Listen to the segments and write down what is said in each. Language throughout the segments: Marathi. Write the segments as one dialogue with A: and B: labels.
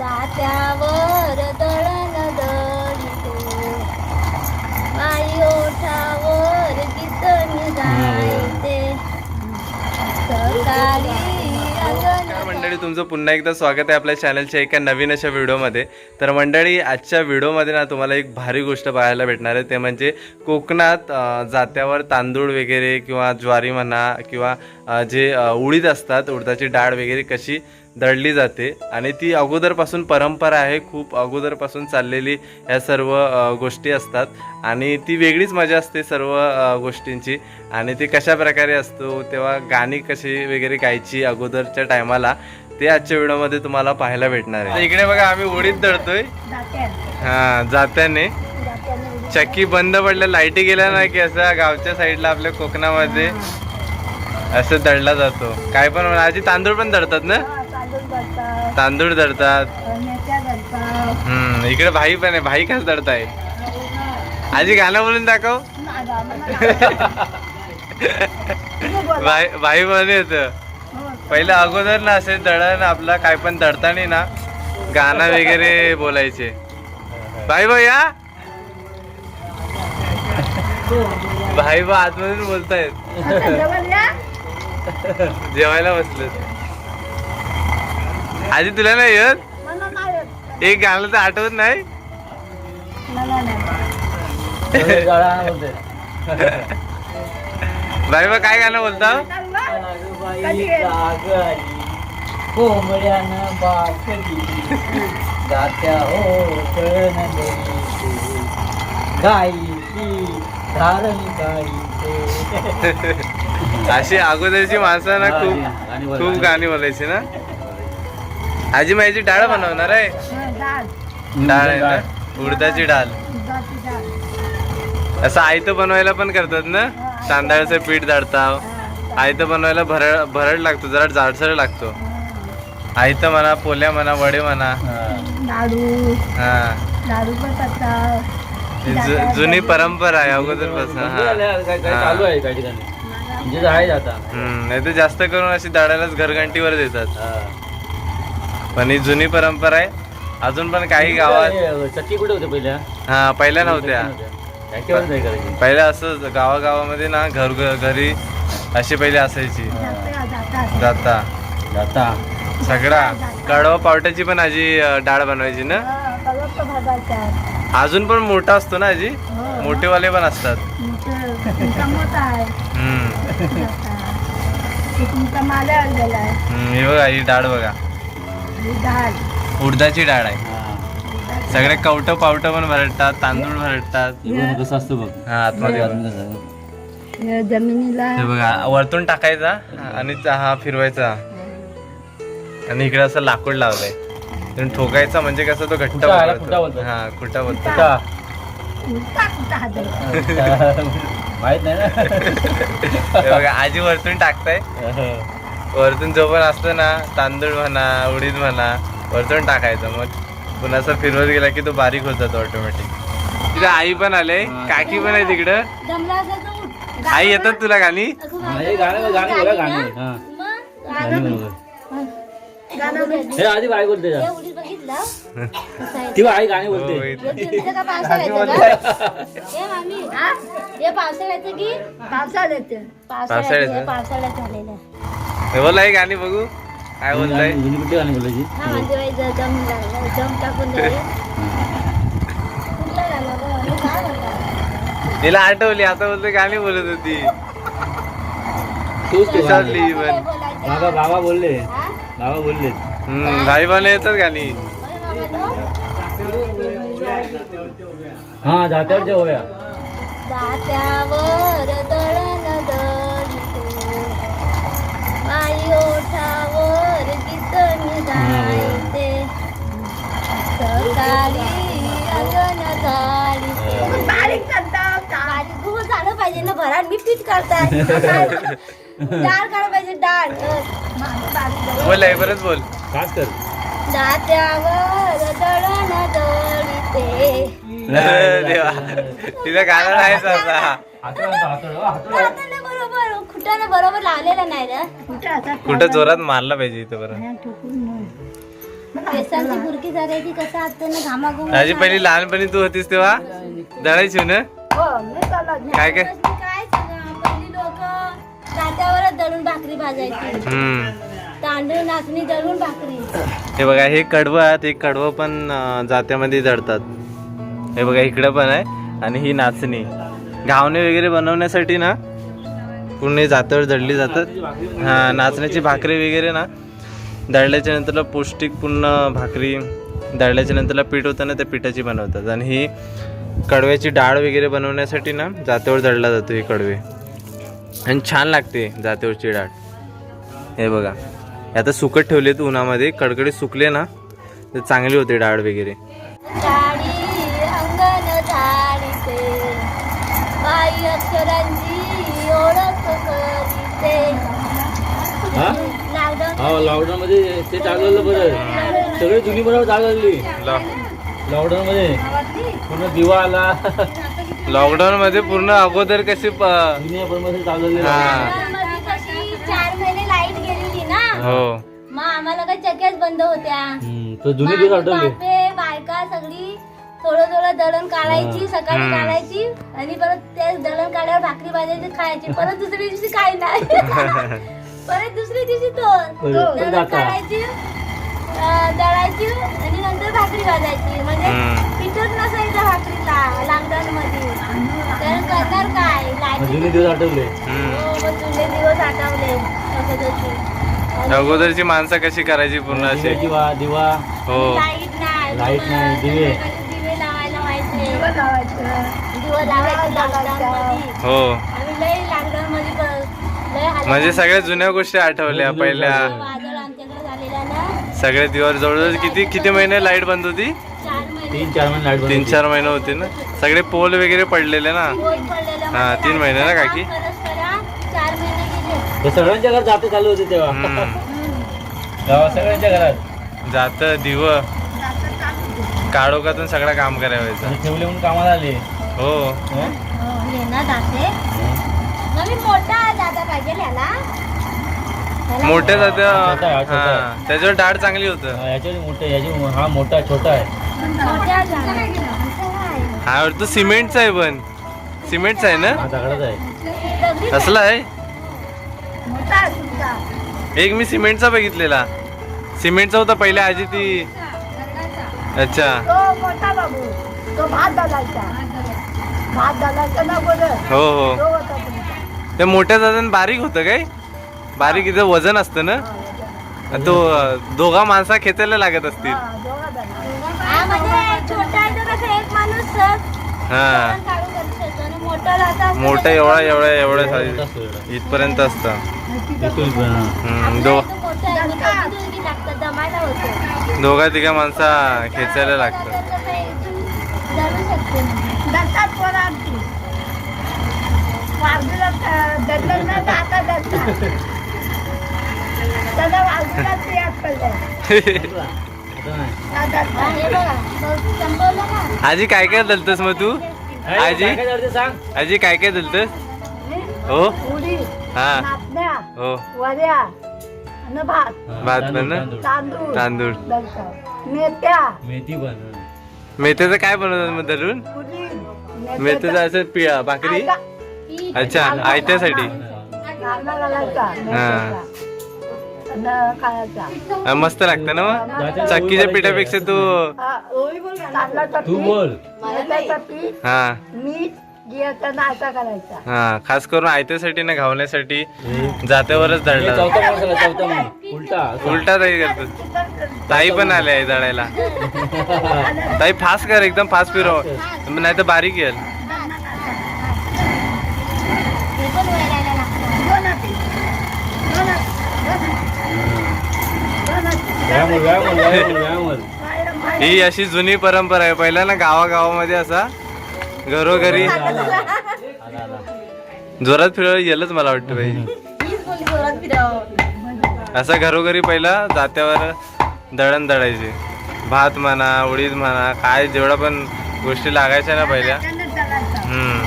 A: दात्यावर दळण दळितो. माई ओठावर गीत
B: मंडळी तुमचं पुन्हा एकदा स्वागत आहे आपल्या चॅनलच्या एका नवीन अशा व्हिडिओमध्ये तर मंडळी आजच्या व्हिडिओमध्ये ना तुम्हाला एक भारी गोष्ट पाहायला भेटणार आहे. ते म्हणजे कोकणात जात्यावर तांदूळ वगैरे किंवा ज्वारी म्हणा किंवा जे उडीद असतात उडदाची डाळ वगैरे कशी दळली जाते. आणि ती अगोदरपासून परंपरा आहे. खूप अगोदरपासून चाललेली ह्या सर्व गोष्टी असतात. आणि ती वेगळीच मजा असते सर्व गोष्टींची. आणि ती कशा प्रकारे असतो तेव्हा गाणी कशी वगैरे गायची अगोदरच्या टायमाला ते आजच्या व्हिडिओमध्ये तुम्हाला पाहायला भेटणार आहे. इकडे बघा आम्ही उडीद दळतोय हा जात्याने चक्की बंद पडल्या लाईटी गेल्या नाही की असं गावच्या साईडला आपल्या कोकणामध्ये असं दळला जातो. काय पण आजी तांदूळ पण दळतात ना?
A: तांदूळ
B: दळतात हम्म इकडे भाई पण आहे. भाई कसं दळताय आजी गाणं बोलून दाखव. भाई भाई पण येत पहिलं अगोदर ना असे दळण आपला काय पण दळताना ना गाणं वगैरे बोलायचे. भाई भाई या. भाई बा आतमधून बोलतायत. जेवायला बसले आजी तुला नाही येत? एक गाणं तर आठवत नाही? भाई बा काय गाणं बोलता?
C: कोंबड्यानं बाकली जात्या हो गाईची धारण गाईचे
B: अशी अगोदरची माणसं ना खूप खूप गाणी बोलायची ना? आजी माझी डाळ बनवणार आहे. डाळ. आहे ना? उडदाची डाळ. असं आयतं बनवायला पण करतात ना? तांदळाचं पीठ दळता आयतं बनवायला भरड भरड लागतो जरा जाडसर लागतो. आयतं म्हणा पोल्या म्हणा वडे म्हणा.
A: लाडू.
B: हा.
A: लाडू पण करतात.
B: ही जु- जुनी परंपरा आहे अगोदरपासून. हा.
C: चालू आहे काही ठिकाणी? म्हणजे आहे आता.
B: हम्म नाही तर जास्त करून अशी दळायलाच घरघंटीवर देतात. पण ही जुनी परंपरा आहे. अजून पण काही गावात
C: चक्की कुठे होते पहिल्या?
B: हा पहिल्या नव्हत्या.
C: त्याच्यावर नाही करायची.
B: पहिल्या असं गावागावामध्ये ना घर घरी अशी पहिली असायची. जाता.
C: जाता.
B: सगळा. कडवा पावट्याची पण आजी अं, डाळ बनवायची ना?
A: कलर भाजायचा.
B: अजून पण मोठा असतो ना आजी? मोठेवाले पण असतात.
A: तुमचा मोठा आहे.
B: हम्म.
A: ते तुमचा
B: हम्म, ही बघा ही डाळ बघा.
A: ही
B: उडदाची डाळ आहे. सगळे कवटं पावटं पण भरडतात तांदूळ भरडतात.
C: कसं असतं बघ.
B: हा आतमध्ये
A: हे जमिनीला
B: हे बघा वरतून टाकायचा आणि चा- हा फिरवायचा. आणि इकडे असं लाकूड लावलंय. ठोकायचा म्हणजे कसं तो घट्ट
C: खुटा,
B: बनतो. हा खुटा बोलतो
C: माहीत नाही ना.
B: हे बघा आजी वरतून टाकताय. वरतून जो पण असतो ना तांदूळ म्हणा उडीद म्हणा वरतून टाकायचं मग पुन्हा असं फिरवत गेला की तो बारीक होत जातो ऑटोमॅटिक तिथे आई पण आले काकी पण आहे तिकडं. आई येतात तुला गाणी
C: हे गाणं गाणं बोला गाणं हा
A: मग
C: गाणं बोला.
A: गाणं बोल.
C: हे आधी बाई बोलते जा.
A: हे उडीद बघितलं कसं आहे?
C: ती बाई गाणी बोलते?
A: हे हे हे पावसाळ्यात झालेलं आहे.
B: हे बोला ही गाणी बघू. काय बोलताय
C: कुठली गाणी बोलायची?
B: तिला आठवली आता बोलते गाणी बोलत होती.
C: तूच ते
A: काय
B: पण?
C: बाबा बाबा बोलले.
A: हा?
C: बाबा बोलले.
B: हम्म, भाई बहिणी येतात गाणी.
A: तो.
C: हा जात्यावरच्या होया
A: खूप झालं पाहिजे ना भरात मी पीठ करताय डाळ काढ पाहिजे डाळ माझं बारीक
B: बोल आई परत बोल.
C: काच कर?
A: दात्यावर दळण दळिते
B: देवा तिचं गाणं नाहीच आता
A: बरोबर खुटाने बरोबर लावलेला नाही रे.
B: कुठं जोरात मारला पाहिजे इथं बरं.
A: बेसनची बुरकी करायची कसं घामाघूम
B: आजी पहिली लहानपणी तू होतीस तेव्हा? दळायची ना? काय काय?
A: काय सगळं? पहिली लोक तात्यावरच दळून भाकरी भाजायची.
B: हम्म.
A: तांदूळ नाचणी दळून भाकरी.
B: हे बघा हे कडवं आहेत हे कडवं पण अं, जात्यामध्ये जडतात हे बघा इकडं पण आहे आणि ही नाचणी. घावणे वगैरे बनवण्यासाठी ना पूर्ण जात्यावर दळली जातात हां नाचण्याची भाकरी वगैरे ना दळल्याच्या नंतरला पौष्टिक पूर्ण भाकरी दळल्याच्या नंतरला पीठ होतं ना त्या पिठाची बनवतात. आणि ही कडव्याची डाळ वगैरे बनवण्यासाठी ना जात्यावर दळला जातो ही कडवे. आणि छान लागते जात्यावरची डाळ. हे बघा. आता सुकत ठेवलेत उन्हामध्ये. कडकडे सुकले ना तर चांगली होते डाळ वगैरे.
A: बाई अक्षरांची
C: हा?
A: लॉकडाऊन
C: मध्ये ते चालवलं बरं. सगळे जुनी बरोबर चालवली लॉकडाऊन मध्ये पूर्ण दिवा आला.
B: लॉकडाऊन मध्ये पूर्ण अगोदर कशी प-
C: जुन्या बरोबर चालवले
B: हा.
A: मध्ये कशी चार महिने लाइट गेलेली ना?
B: हो.
A: मग आम्हाला काय चक्क्याच बंद होत्या.
C: तर जुनी दिवस आठवले
A: बायका सगळी थोडं थोडं दळण काढायची सकाळी. काढायची आणि परत ते दळण काढल्यावर भाकरी भाजायची खायची परत दुसऱ्या दिवशी काय नाही परत दुसऱ्या दिवशी तो
C: परत
A: दळण. काढायची दळायची आणि नंतर भाकरी भाजायची म्हणजे. पिठच नसायचं भाकरीला लॉकडाऊन मध्ये तर करणार काय
C: मग जुने दिवस आठवले.
A: जुने दिवस आठवले अगोदरचे.
B: माणसं कशी करायची पूर्ण अशी
C: दिव्याची वा दिवा
B: हो
A: लाइट नाही
C: लाइट नाही, दिवे.
A: दिवे लावायचे
B: हो.
A: आम्ही लय लॉकडाऊन मध्ये प- लय हाल-
B: म्हणजे सगळ्या जुन्या गोष्टी आठवल्या पहिल्या
A: वादळ आमच्याकडे झालेला ना
B: सगळे दिवस जवळजवळ किती किती महिने लाइट बंद होती?
A: चार महिने
C: तीन चार महिने लाइट बंद
B: तीन
C: होती.
B: चार महिने होते ना? सगळे पोल वगैरे पडलेले ना?
A: पडलेलं
B: हा,
A: म्हणजे
B: तीन महिने ना काकी?
A: परत करा, चार महिने गेले.
C: ते सगळ्यांच्या घरात जाते चालू होते तेव्हा.
B: हम्म.
C: सगळ्यांच्या घरात.
B: जात दिव. काळोखातून सगळं काम करायचं.
C: ठेवले म्हणून कामाला आले?
B: हो.
A: जाते नवीन मोठा दादा पाहिजे याला. याला
B: मोठ्या जात्या
C: छोटा आहे, हा, छोटा आहे.
B: हा त्याच्यावर डाळ चांगली होतं.
C: हा, याच्यावर मोठे याची हा मोठा छोटा आहे.
B: हा वाटतं सिमेंटचा आहे पण. सिमेंटचा आहे ना?
C: हा दगडाचा आहे.
A: दगडी
B: असला आहे?
A: मोठा.
B: एक मी सिमेंटचा बघितलेला. सिमेंटचा होता पहिल्या आजी ती अच्छा.
D: तो मोठा बाबू. तो भात घालायचा भात घालायचा ना बोलत
B: हो हो.
D: तो होता तुमचा.
B: ते मोठ्या दादा बारीक होतं काय? बारीक इथं वजन असतं ना? आणि तो अं, दोघा माणसा खेचायला लागत असतील.
D: हा, दोघा जण.
A: हा, म्हणजे छोटा आहे तर कसं एक माणूस. सहज
B: हा.
A: दळण काढून करू शकतो आणि मोठा.
B: एवढा एवढा एवढा साईज. इथपर्यंत असतं.
C: हा.
A: आपल्या इथं दोघी
B: तिघा माणसा खेचायला लागतं? आजी काय काय दलतस मग तू? आजी? आजी काय काय दलतस? हो? हा. हो.
D: भात.
B: भात पण ना?
C: तांदूळ.
D: मेथ्या.
C: मेथी.
B: मेथ्याचं काय बनवतात मग धरून
D: उडी
B: मेथ्याचं असं पिळा भाकरी? अच्छा आयत्यासाठी?
D: घालणा घालायचा मेथ्याचा. आणि खायचा
B: हा, मस्त लागतं ना मग? चक्कीच्या पिठापेक्षा तू
D: हा, तांदळाचं
C: तू बोल.
B: हा.
D: मीठ करायचा.
B: हा खास करून आयत्यासाठी ना घावण्यासाठी जात्यावरच
C: चौथा चौथा माणूस उलटा
B: ताई करतो. ताई पण आले आहे दळायला ताई फास्ट कर एकदम फास्ट फिरव नाही तर बारीक येईल.
A: हे.
C: व्यायाम व्यायाम
B: ही अशी जुनी परंपरा आहे. पहिला ना गावागावामध्ये असा घरोघरी. जोरात फिरव येलच मला वाटतं
A: फिरव.
B: असं घरोघरी पहिला जात्यावर दळण दळायचे. भात म्हणा उडीद म्हणा काय जेवढा पण गोष्टी लागायच्या ना पहिल्या. हम्म.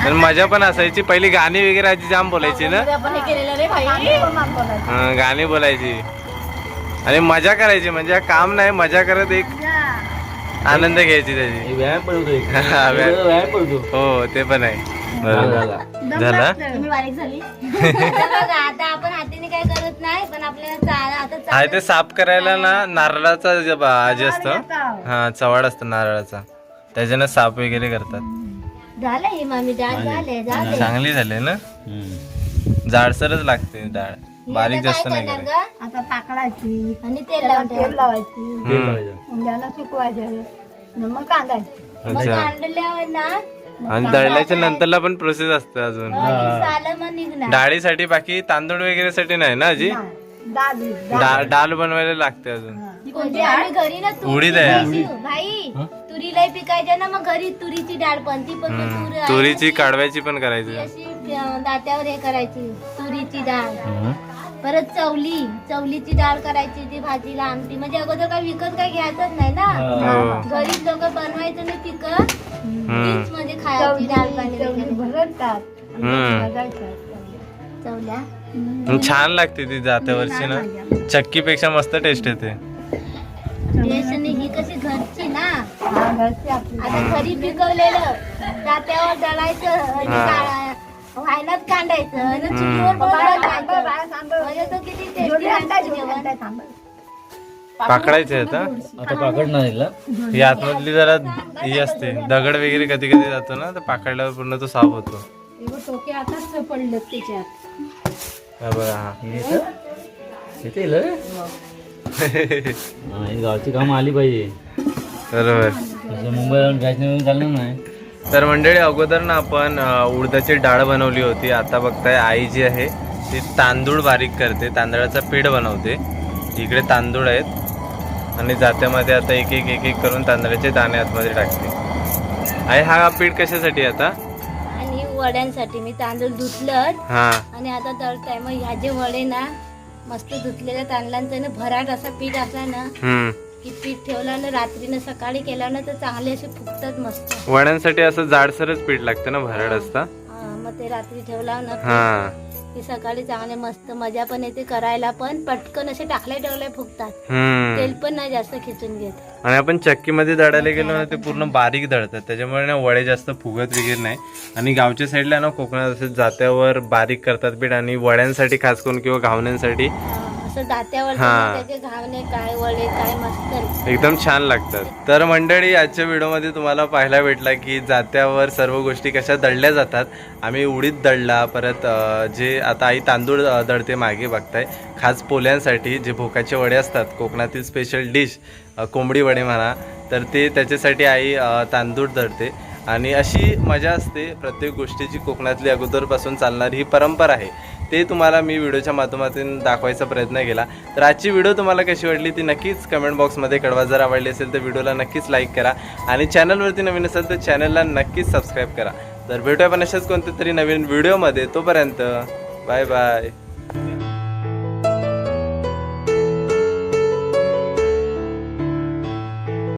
B: आणि मजा पण असायची. पहिली गाणी वगैरे आजी जाम बोलायची ना. गाणी बोलायची. आणि मजा करायची. म्हणजे काम नाही मजा करत एक आनंद घ्यायची त्याची.
C: हे व्यायाम पण होतो एक.
B: हा, व्यायाम.
C: व्यायाम पडतो
B: हो ते पण आहे.
C: झाला,
B: बरोबर
C: झाला.
B: झाला
A: तुम्ही बारीक झाली. आता बघा आता आपण हाताने काय करत नाही पण आपल्याला आता
B: ते साफ करायला ना नारळाचा जे बा- जे असतं. हा चवाड असतं नारळाचा. त्याच्यानं साफ वगैरे करतात.
A: झालं हे मामी डाळ झाले झाले
B: चांगली झाली ना?
C: हम्म.
B: जाडसरच लागते डाळ. बारीक जास्त नाही करायची.
A: ग?
D: आता पाकळायची.
A: आणि तेल
D: त्याला. लावायची.
B: हम्म.
D: सुकवायचं. मग कांदायची.
A: मग
B: अच्छा.
A: कांडल्यावर ना
B: आणि दळल्याच्या नंतरला पण प्रोसेस असते अजून.
A: आणि सालं मग निघणार.
B: डाळीसाठी बाकी तांदूळ वगैरे साठी नाही. ना अजी
D: डाळ
B: डाळ डाळ बनवायला लागते अजून.
A: आम्ही घरी ना तूर
B: उडीद आहे.
A: पिकायची. भाई तुरीला पिकायच्या ना मग घरी तुरीची डाळ पण ती पण मग तूर आहे. ना
B: तुरीची काढवायची पण
A: ती
B: करायची
A: अशी अं, दात्यावर हे करायची तुरीची डाळ. परत चवली चवलीची डाळ करायची ती भाजीला आमटी. म्हणजे अगोदर काय विकत काय घ्यायचंच नाही ना? घरीच लोक बनवायचं ना पिकं
B: हम्म.
A: तीच म्हणजे खायची डाळ पाणी.
D: भरतात.
A: चवल्या?
B: छान लागते ती जात्यावरची ना. चक्कीपेक्षा मस्त टेस्ट येते
A: ही कशी घरची ना?
D: घरची आपली.
A: आता घरी पिकवलेलं जात्यावर दळायचं वायनात कांडायचं आणि चुलीवर
D: बाहेर
A: बनवायचं.
D: थांबव, बाहेर थांबव.
A: म्हणजे तो किती
B: पाकडायचे आता
C: आता पाकडणार हिला
B: ही आतमधली जरा ही असते. दगड वगैरे कधी कधी जातो ना तर पाकडल्यावर पूर्ण तो साफ होतो.
D: टोके आताच पडले त्याच्यात.
B: हा बघा हा.
C: येतं? येतं हिला रे? हा, ही गावची कामं आली पाहिजे.
B: बरोबर.
C: तसं मुंबईला जाऊन गॅस नेऊन चालणार नाही.
B: तर मंडळी अगोदर ना आपण अ, उडदाची डाळ बनवली होती. आता बघताय आई जी आहे ती तांदूळ बारीक करते. तांदळाचा पीठ बनवते. इकडे तांदूळ आहेत. आणि जात्यामध्ये आता एक एक एक एक करून तांदळाचे दाणे आतमध्ये टाकते. आई हा पीठ कशासाठी आहे आता?
A: आणि वड्यांसाठी. मी तांदूळ धुतलं
B: हा.
A: आणि आता तळताय मग ह्या जे वडे ना मस्त धुतलेल्या तांदळांचं ना भराट असा पीठ असला ना की पीठ ठेवलं ना रात्रीनं सकाळी केलं ना तर चांगले असे फुगतात मस्त.
B: वड्यांसाठी असं जाडसरच पीठ लागतं ना भरड असता?
A: मग ते रात्री ठेवला ना की सकाळी चांगले मस्त मजा पण येते करायला पण. पटकन असे टाकले ठेवले फुगतात
B: हम्म.
A: तेल पण नाही जास्त खिचून घेत.
B: आणि आपण चक्कीमध्ये दळायला गेलो ना ते पूर्ण बारीक दळतात. त्याच्यामुळे ना वडे जास्त फुगत वगैरे नाही. आणि गावच्या साईडला ना कोकणात असे जात्यावर बारीक करतात पीठ आणि वड्यांसाठी खास करून किंवा घावण्यांसाठी
A: असं दात्यावर. त्याचे घावणे काय वडे काय मस्त
B: एकदम छान लागतात. तर मंडळी आजच्या व्हिडिओमध्ये तुम्हाला पाहायला भेटला की जात्यावर सर्व गोष्टी कशा दळल्या जातात. आम्ही उडीद दळला परत जे आता आई तांदूळ दळते मागे बघताय खास पोल्यांसाठी जे भोकाचे वडे असतात कोकणातील स्पेशल डिश कोंबडी वडे म्हणा तर ते त्याच्यासाठी आई तांदूळ दळते आणि अशी मजा असते प्रत्येक गोष्टीची कोकणातली अगोदरपासून चालणारी ही परंपरा आहे. ते तुम्हाला मी व्हिडिओच्या माध्यमातून दाखवायचा प्रयत्न केला. तर आजची व्हिडिओ तुम्हाला कशी वाटली ती नक्कीच कमेंट बॉक्समध्ये कळवा. जर आवडली असेल तर व्हिडिओला नक्कीच लाईक करा आणि चॅनलवरती नवीन असेल तर चॅनलला नक्कीच सबस्क्राईब करा. तर भेटूया पण अशाच कोणत्या तरी नवीन व्हिडिओमध्ये. तोपर्यंत बाय बाय